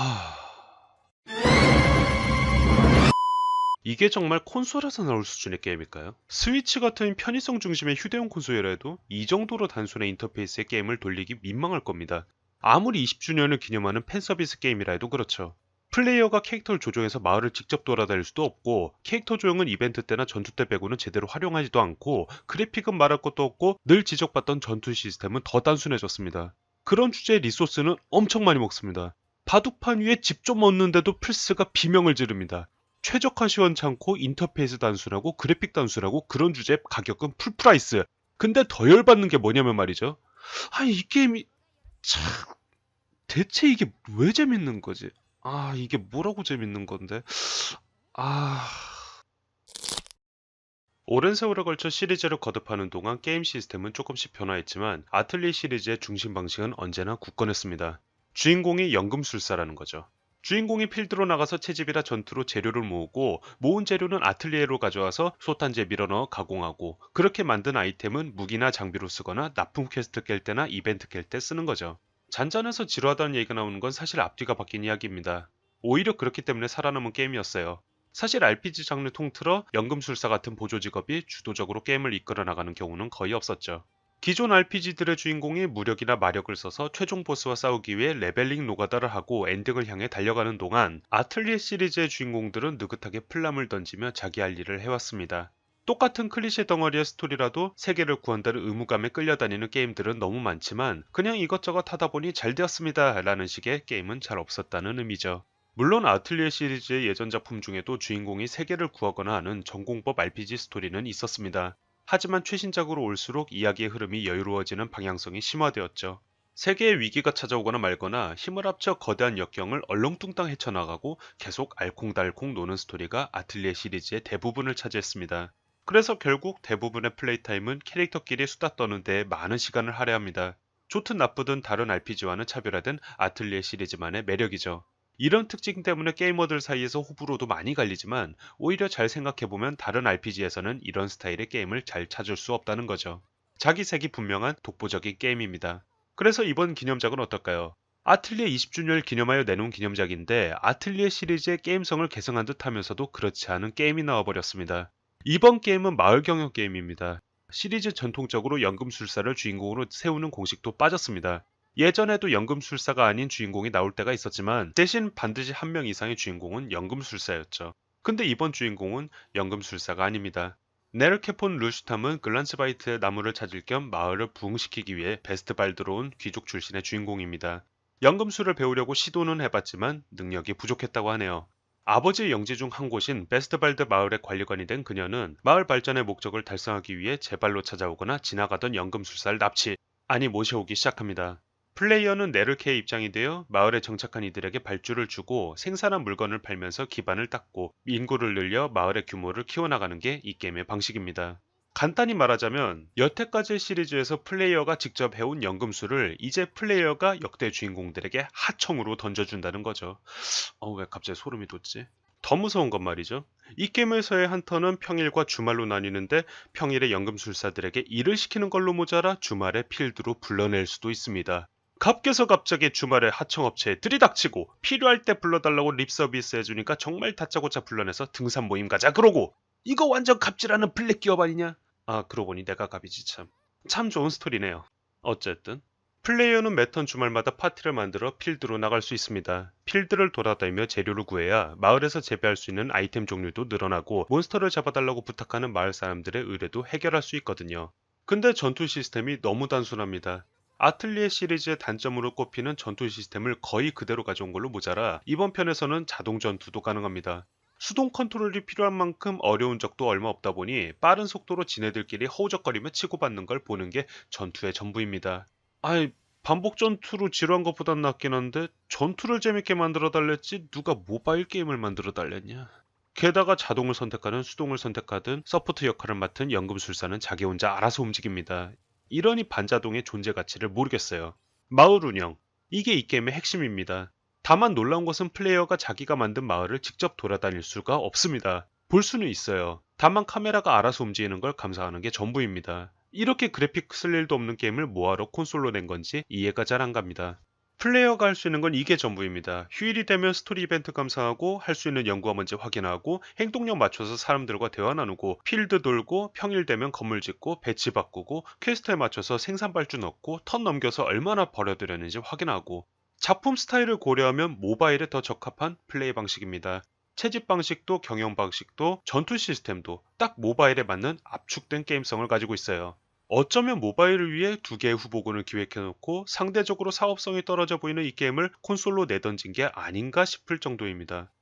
하... 이게 정말 콘솔에서 나올 수준의 게임일까요? 스위치 같은 편의성 중심의 휴대용 콘솔이라도 이 정도로 단순한 인터페이스의 게임을 돌리기 민망할 겁니다. 아무리 20주년을 기념하는 팬서비스 게임이라 해도 그렇죠. 플레이어가 캐릭터를 조종해서 마을을 직접 돌아다닐 수도 없고 캐릭터 조형은 이벤트 때나 전투 때 빼고는 제대로 활용하지도 않고 그래픽은 말할 것도 없고 늘 지적받던 전투 시스템은 더 단순해졌습니다. 그런 주제의 리소스는 엄청 많이 먹습니다. 바둑판 위에 집좀 얻는데도 플스가 비명을 지릅니다. 최적화 시원찮고 인터페이스 단순하고 그래픽 단순하고 그런 주제의 가격은 풀프라이스. 근데 더 열받는 게 뭐냐면 말이죠. 아니 이 게임이 참 대체 이게 왜 재밌는 거지? 아 이게 뭐라고 재밌는 건데? 아 오랜 세월에 걸쳐 시리즈를 거듭하는 동안 게임 시스템은 조금씩 변화했지만 아틀리 시리즈의 중심 방식은 언제나 굳건했습니다. 주인공이 연금술사라는 거죠. 주인공이 필드로 나가서 채집이라 전투로 재료를 모으고 모은 재료는 아틀리에로 가져와서 솥단지에 밀어넣어 가공하고 그렇게 만든 아이템은 무기나 장비로 쓰거나 납품 퀘스트 깰 때나 이벤트 깰 때 쓰는 거죠. 잔잔해서 지루하다는 얘기가 나오는 건 사실 앞뒤가 바뀐 이야기입니다. 오히려 그렇기 때문에 살아남은 게임이었어요. 사실 RPG 장르 통틀어 연금술사 같은 보조 직업이 주도적으로 게임을 이끌어 나가는 경우는 거의 없었죠. 기존 RPG들의 주인공이 무력이나 마력을 써서 최종 보스와 싸우기 위해 레벨링 노가다를 하고 엔딩을 향해 달려가는 동안 아틀리에 시리즈의 주인공들은 느긋하게 플람을 던지며 자기 할 일을 해왔습니다. 똑같은 클리셰 덩어리의 스토리라도 세계를 구한다는 의무감에 끌려다니는 게임들은 너무 많지만 그냥 이것저것 하다 보니 잘 되었습니다 라는 식의 게임은 잘 없었다는 의미죠. 물론 아틀리에 시리즈의 예전 작품 중에도 주인공이 세계를 구하거나 하는 전공법 RPG 스토리는 있었습니다. 하지만 최신작으로 올수록 이야기의 흐름이 여유로워지는 방향성이 심화되었죠. 세계의 위기가 찾아오거나 말거나 힘을 합쳐 거대한 역경을 얼렁뚱땅 헤쳐나가고 계속 알콩달콩 노는 스토리가 아틀리에 시리즈의 대부분을 차지했습니다. 그래서 결국 대부분의 플레이 타임은 캐릭터끼리 수다 떠는 데 많은 시간을 할애합니다. 좋든 나쁘든 다른 RPG와는 차별화된 아틀리에 시리즈만의 매력이죠. 이런 특징 때문에 게이머들 사이에서 호불호도 많이 갈리지만 오히려 잘 생각해보면 다른 RPG에서는 이런 스타일의 게임을 잘 찾을 수 없다는 거죠. 자기 색이 분명한 독보적인 게임입니다. 그래서 이번 기념작은 어떨까요? 아틀리에 20주년을 기념하여 내놓은 기념작인데 아틀리에 시리즈의 게임성을 개성한 듯 하면서도 그렇지 않은 게임이 나와버렸습니다. 이번 게임은 마을 경영 게임입니다. 시리즈 전통적으로 연금술사를 주인공으로 세우는 공식도 빠졌습니다. 예전에도 연금술사가 아닌 주인공이 나올 때가 있었지만 대신 반드시 한 명 이상의 주인공은 연금술사였죠. 근데 이번 주인공은 연금술사가 아닙니다. 네르케폰 루슈탐은 글란스바이트의 나무를 찾을 겸 마을을 부흥시키기 위해 베스트발드로 온 귀족 출신의 주인공입니다. 연금술을 배우려고 시도는 해봤지만 능력이 부족했다고 하네요. 아버지의 영지 중 한 곳인 베스트발드 마을의 관리관이 된 그녀는 마을 발전의 목적을 달성하기 위해 제 발로 찾아오거나 지나가던 연금술사를 납치, 아니 모셔오기 시작합니다. 플레이어는 네르케의 입장이 되어 마을에 정착한 이들에게 발주를 주고 생산한 물건을 팔면서 기반을 닦고 인구를 늘려 마을의 규모를 키워나가는 게 이 게임의 방식입니다. 간단히 말하자면 여태까지 시리즈에서 플레이어가 직접 해온 연금술을 이제 플레이어가 역대 주인공들에게 하청으로 던져준다는 거죠. 어, 왜 갑자기 소름이 돋지? 더 무서운 건 말이죠. 이 게임에서의 한터는 평일과 주말로 나뉘는데 평일에 연금술사들에게 일을 시키는 걸로 모자라 주말에 필드로 불러낼 수도 있습니다. 갑께서 갑자기 주말에 하청업체에 들이닥치고 필요할 때 불러달라고 립서비스 해주니까 정말 다짜고짜 불러내서 등산 모임 가자 그러고 이거 완전 갑질하는 블랙 기업 아니냐? 아 그러고 보니 내가 갑이지 참. 참 좋은 스토리네요. 어쨌든 플레이어는 매턴 주말마다 파티를 만들어 필드로 나갈 수 있습니다. 필드를 돌아다니며 재료를 구해야 마을에서 재배할 수 있는 아이템 종류도 늘어나고 몬스터를 잡아달라고 부탁하는 마을 사람들의 의뢰도 해결할 수 있거든요. 근데 전투 시스템이 너무 단순합니다. 아틀리에 시리즈의 단점으로 꼽히는 전투 시스템을 거의 그대로 가져온 걸로 모자라 이번 편에서는 자동 전투도 가능합니다. 수동 컨트롤이 필요한 만큼 어려운 적도 얼마 없다 보니 빠른 속도로 지네들끼리 허우적거리며 치고받는 걸 보는 게 전투의 전부입니다. 아이 반복 전투로 지루한 것보단 낫긴 한데 전투를 재밌게 만들어 달랬지 누가 모바일 게임을 만들어 달랬냐. 게다가 자동을 선택하든 수동을 선택하든 서포트 역할을 맡은 연금술사는 자기 혼자 알아서 움직입니다. 이러니 반자동의 존재 가치를 모르겠어요. 마을 운영. 이게 이 게임의 핵심입니다. 다만 놀라운 것은 플레이어가 자기가 만든 마을을 직접 돌아다닐 수가 없습니다. 볼 수는 있어요. 다만 카메라가 알아서 움직이는 걸 감사하는 게 전부입니다. 이렇게 그래픽 쓸 일도 없는 게임을 뭐하러 콘솔로 낸 건지 이해가 잘 안 갑니다. 플레이어가 할 수 있는 건 이게 전부입니다. 휴일이 되면 스토리 이벤트 감상하고 할 수 있는 연구가 뭔지 확인하고 행동력 맞춰서 사람들과 대화 나누고 필드 돌고 평일 되면 건물 짓고 배치 바꾸고 퀘스트에 맞춰서 생산 발주 넣고 턴 넘겨서 얼마나 벌어들였는지 확인하고 작품 스타일을 고려하면 모바일에 더 적합한 플레이 방식입니다. 채집 방식도 경영 방식도 전투 시스템도 딱 모바일에 맞는 압축된 게임성을 가지고 있어요. 어쩌면 모바일을 위해 두 개의 후보군을 기획해놓고 상대적으로 사업성이 떨어져 보이는 이 게임을 콘솔로 내던진 게 아닌가 싶을 정도입니다.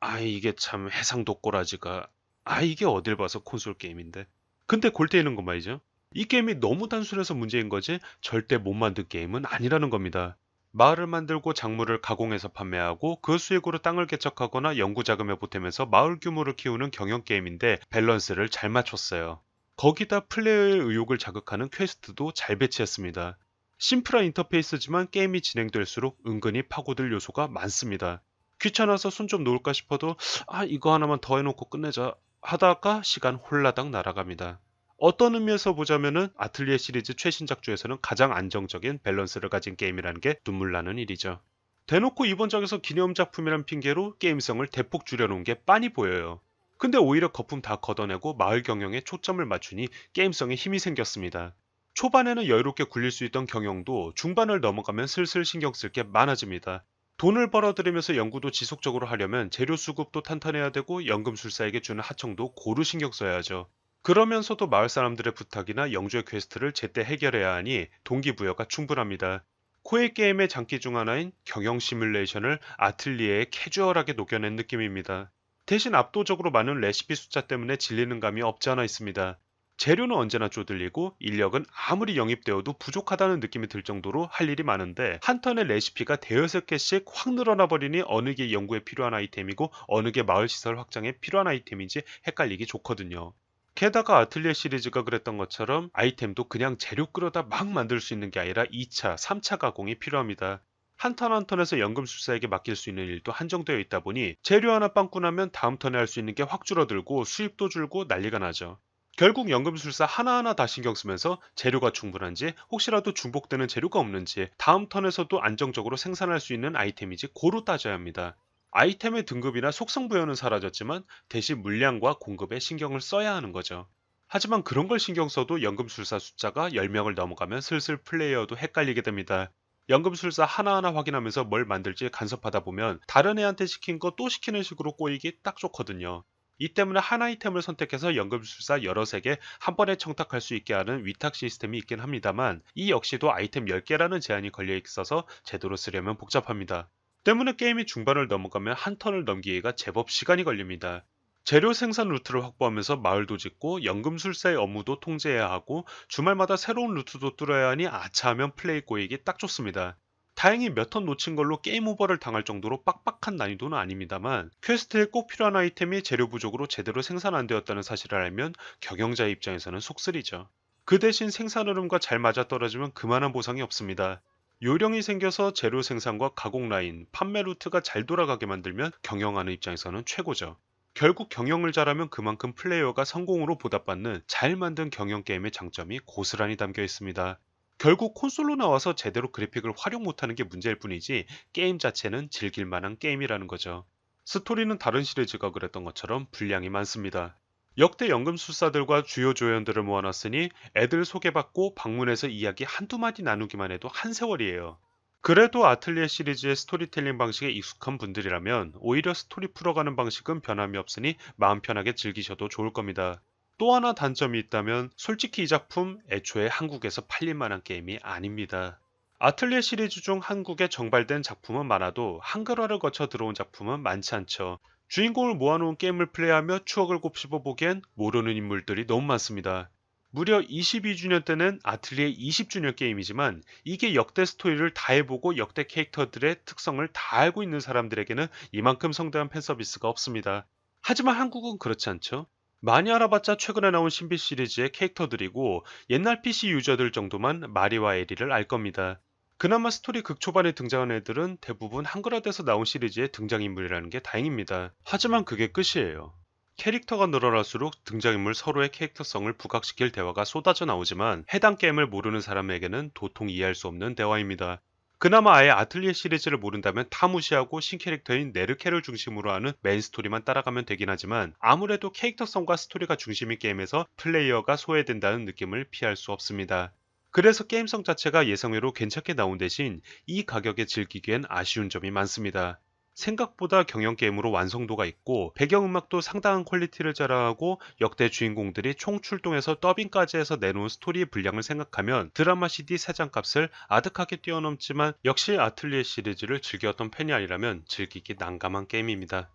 아 이게 참 해상도 꼬라지가 아 이게 어딜 봐서 콘솔 게임인데 근데 골 때리는 건 말이죠. 이 게임이 너무 단순해서 문제인 거지 절대 못 만든 게임은 아니라는 겁니다. 마을을 만들고 작물을 가공해서 판매하고 그 수익으로 땅을 개척하거나 연구 자금에 보태면서 마을 규모를 키우는 경영 게임인데 밸런스를 잘 맞췄어요. 거기다 플레이어의 의욕을 자극하는 퀘스트도 잘 배치했습니다. 심플한 인터페이스지만 게임이 진행될수록 은근히 파고들 요소가 많습니다. 귀찮아서 손 좀 놓을까 싶어도 아 이거 하나만 더 해놓고 끝내자 하다가 시간 홀라당 날아갑니다. 어떤 의미에서 보자면은 아틀리에 시리즈 최신작 중에서는 가장 안정적인 밸런스를 가진 게임이라는 게 눈물 나는 일이죠. 대놓고 이번 작에서 기념 작품이란 핑계로 게임성을 대폭 줄여놓은 게 빤히 보여요. 근데 오히려 거품 다 걷어내고 마을 경영에 초점을 맞추니 게임성에 힘이 생겼습니다. 초반에는 여유롭게 굴릴 수 있던 경영도 중반을 넘어가면 슬슬 신경 쓸 게 많아집니다. 돈을 벌어들이면서 연구도 지속적으로 하려면 재료 수급도 탄탄해야 되고 연금술사에게 주는 하청도 고루 신경 써야죠. 그러면서도 마을 사람들의 부탁이나 영주의 퀘스트를 제때 해결해야 하니 동기부여가 충분합니다. 코에 게임의 장기 중 하나인 경영 시뮬레이션을 아틀리에에 캐주얼하게 녹여낸 느낌입니다. 대신 압도적으로 많은 레시피 숫자 때문에 질리는 감이 없지 않아 있습니다. 재료는 언제나 쪼들리고 인력은 아무리 영입되어도 부족하다는 느낌이 들 정도로 할 일이 많은데 한 턴의 레시피가 대여섯 개씩 확 늘어나 버리니 어느 게 연구에 필요한 아이템이고 어느 게 마을 시설 확장에 필요한 아이템인지 헷갈리기 좋거든요. 게다가 아틀리에 시리즈가 그랬던 것처럼 아이템도 그냥 재료 끌어다 막 만들 수 있는 게 아니라 2차, 3차 가공이 필요합니다. 한 턴 한 턴에서 연금술사에게 맡길 수 있는 일도 한정되어 있다 보니 재료 하나 빵꾸 나면 다음 턴에 할 수 있는 게 확 줄어들고 수입도 줄고 난리가 나죠. 결국 연금술사 하나하나 다 신경 쓰면서 재료가 충분한지 혹시라도 중복되는 재료가 없는지 다음 턴에서도 안정적으로 생산할 수 있는 아이템인지 고루 따져야 합니다. 아이템의 등급이나 속성 부여는 사라졌지만 대신 물량과 공급에 신경을 써야 하는 거죠. 하지만 그런 걸 신경 써도 연금술사 숫자가 10명을 넘어가면 슬슬 플레이어도 헷갈리게 됩니다. 연금술사 하나하나 확인하면서 뭘 만들지 간섭하다 보면 다른 애한테 시킨 거 또 시키는 식으로 꼬이기 딱 좋거든요. 이 때문에 한 아이템을 선택해서 연금술사 여러 색에 한 번에 청탁할 수 있게 하는 위탁 시스템이 있긴 합니다만 이 역시도 아이템 10개라는 제한이 걸려 있어서 제대로 쓰려면 복잡합니다. 때문에 게임이 중반을 넘어가면 한 턴을 넘기기가 제법 시간이 걸립니다. 재료 생산 루트를 확보하면서 마을도 짓고 연금술사의 업무도 통제해야 하고 주말마다 새로운 루트도 뚫어야 하니 아차하면 플레이 꼬이기 딱 좋습니다. 다행히 몇 턴 놓친 걸로 게임 오버를 당할 정도로 빡빡한 난이도는 아닙니다만 퀘스트에 꼭 필요한 아이템이 재료 부족으로 제대로 생산 안 되었다는 사실을 알면 경영자의 입장에서는 속쓰리죠. 그 대신 생산 흐름과 잘 맞아떨어지면 그만한 보상이 없습니다. 요령이 생겨서 재료 생산과 가공 라인, 판매 루트가 잘 돌아가게 만들면 경영하는 입장에서는 최고죠. 결국 경영을 잘하면 그만큼 플레이어가 성공으로 보답받는 잘 만든 경영 게임의 장점이 고스란히 담겨 있습니다. 결국 콘솔로 나와서 제대로 그래픽을 활용 못하는 게 문제일 뿐이지 게임 자체는 즐길 만한 게임이라는 거죠. 스토리는 다른 시리즈가 그랬던 것처럼 분량이 많습니다. 역대 연금술사들과 주요 조연들을 모아놨으니 애들 소개받고 방문해서 이야기 한두 마디 나누기만 해도 한 세월이에요. 그래도 아틀리에 시리즈의 스토리텔링 방식에 익숙한 분들이라면 오히려 스토리 풀어가는 방식은 변함이 없으니 마음 편하게 즐기셔도 좋을 겁니다. 또 하나 단점이 있다면 솔직히 이 작품 애초에 한국에서 팔릴 만한 게임이 아닙니다. 아틀리에 시리즈 중 한국에 정발된 작품은 많아도 한글화를 거쳐 들어온 작품은 많지 않죠. 주인공을 모아놓은 게임을 플레이하며 추억을 곱씹어 보기엔 모르는 인물들이 너무 많습니다. 무려 22주년 때는 아틀리에 20주년 게임이지만 이게 역대 스토리를 다 해보고 역대 캐릭터들의 특성을 다 알고 있는 사람들에게는 이만큼 성대한 팬서비스가 없습니다. 하지만 한국은 그렇지 않죠. 많이 알아봤자 최근에 나온 신비 시리즈의 캐릭터들이고 옛날 PC 유저들 정도만 마리와 에리를 알 겁니다. 그나마 스토리 극초반에 등장한 애들은 대부분 한글화돼서 나온 시리즈의 등장인물이라는 게 다행입니다. 하지만 그게 끝이에요. 캐릭터가 늘어날수록 등장인물 서로의 캐릭터성을 부각시킬 대화가 쏟아져 나오지만 해당 게임을 모르는 사람에게는 도통 이해할 수 없는 대화입니다. 그나마 아예 아틀리에 시리즈를 모른다면 다 무시하고 신캐릭터인 네르케를 중심으로 하는 메인 스토리만 따라가면 되긴 하지만 아무래도 캐릭터성과 스토리가 중심인 게임에서 플레이어가 소외된다는 느낌을 피할 수 없습니다. 그래서 게임성 자체가 예상외로 괜찮게 나온 대신 이 가격에 즐기기엔 아쉬운 점이 많습니다. 생각보다 경영 게임으로 완성도가 있고 배경음악도 상당한 퀄리티를 자랑하고 역대 주인공들이 총 출동해서 더빙까지 해서 내놓은 스토리의 분량을 생각하면 드라마 CD 3장 값을 아득하게 뛰어넘지만 역시 아틀리에 시리즈를 즐겼던 팬이 아니라면 즐기기 난감한 게임입니다.